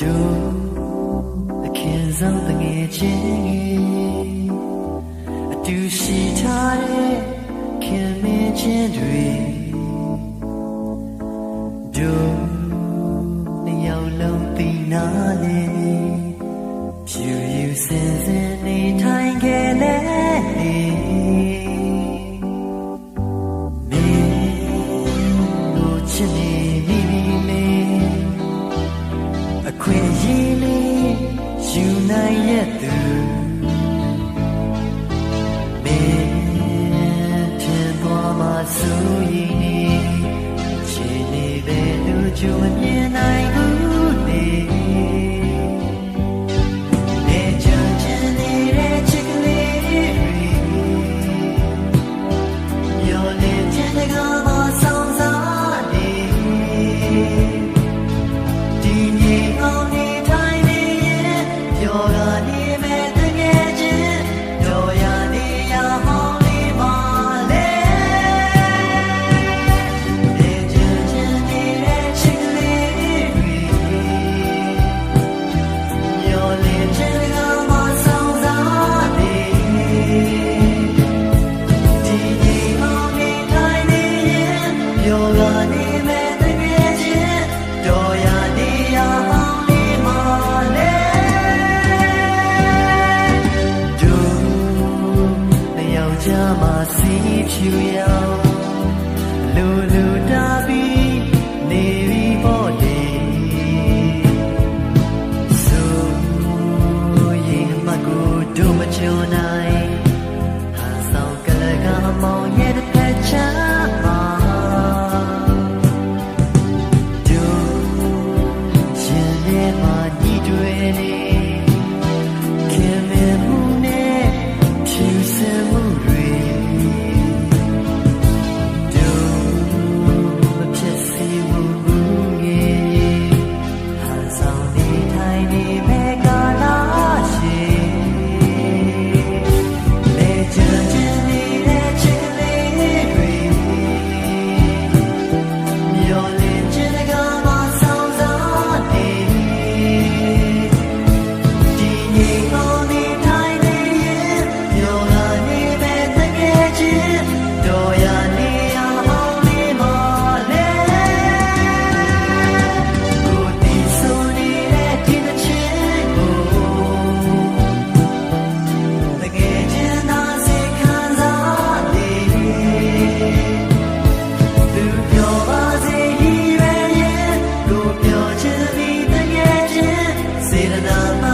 တို့အခင်ဆုံးတငယ်ချင်းအတူရှိထားတဲ့ခင်မင်းချင်းတွေတို့ ခွင့်အရေးလေးယူနိုင်ရဲ့သူမင်းထင်သွားမှဆိုရင်ဒီချီနေတဲ့လူကြုံမမြင်နိုင်ဘူး ကြမှာစီဖြူရောင်လူလူတာပြီးနေပြီပေါ့လေဆိုရင်မကူတို့မချုံနာ Tiny in an alma